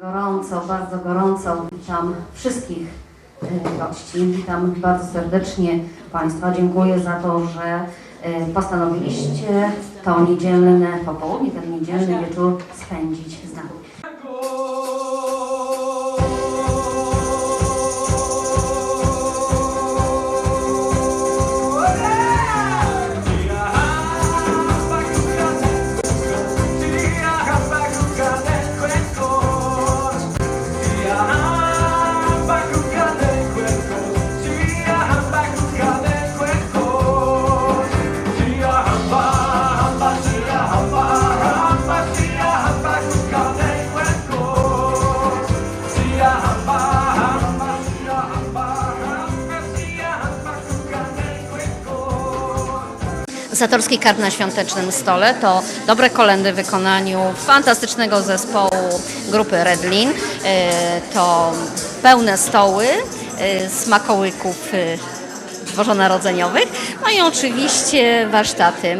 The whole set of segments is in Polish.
Gorąco, bardzo gorąco witam wszystkich e, gości. Witam bardzo serdecznie Państwa. Dziękuję za to, że e, postanowiliście to niedzielne popołudnie, ten niedzielny wieczór spędzić z nami. Zatorski Karp na świątecznym stole to dobre kolendy w wykonaniu fantastycznego zespołu grupy Redlin. E, To pełne stoły e, smakołyków e, bożonarodzeniowych, no i oczywiście warsztaty.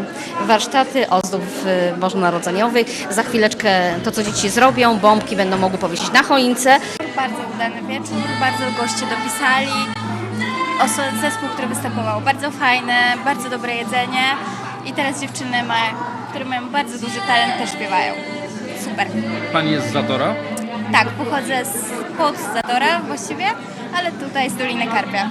Warsztaty ozdób e, bożonarodzeniowych. Za chwileczkę to, co dzieci zrobią, bombki będą mogły powiesić na choince. Bardzo udany wieczór, bardzo goście dopisali. Zespół, który występował, bardzo fajne, bardzo dobre jedzenie. I teraz dziewczyny, ma, które mają bardzo duży talent, też śpiewają. Super. Pani jest z Zatora? Tak, pochodzę z pod Zadora właściwie, ale tutaj z Doliny Karpia.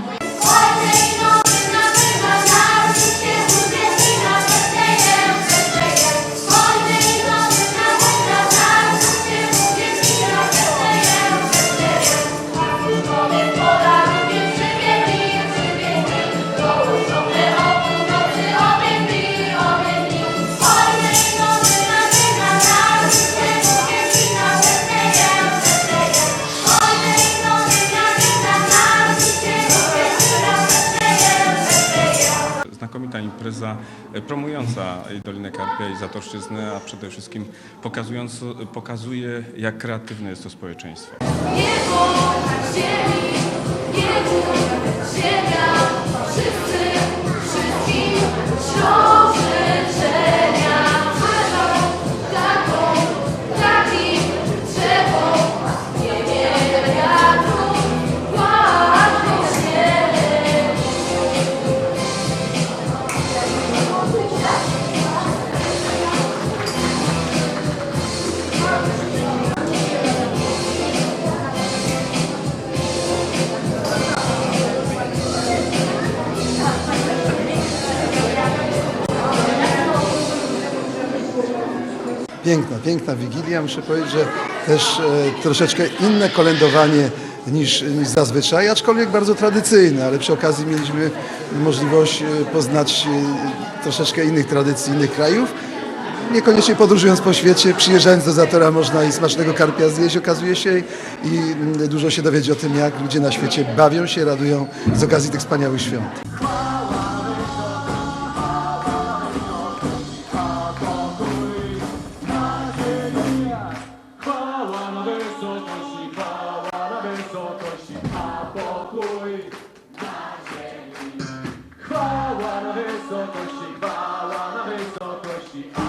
Impreza promująca Dolinę Karpia i Zatorszczyznę, a przede wszystkim pokazując, pokazuje, jak kreatywne jest to społeczeństwo. Piękna, piękna Wigilia. Muszę powiedzieć, że też e, troszeczkę inne kolędowanie niż, niż zazwyczaj, aczkolwiek bardzo tradycyjne, ale przy okazji mieliśmy możliwość e, poznać e, troszeczkę innych tradycji, innych krajów. Niekoniecznie podróżując po świecie, przyjeżdżając do Zatora można i smacznego karpia zjeść, okazuje się, i mm, dużo się dowiedzieć o tym, jak ludzie na świecie bawią się, radują z okazji tych wspaniałych świąt. Wysokości, chwała na wysokości,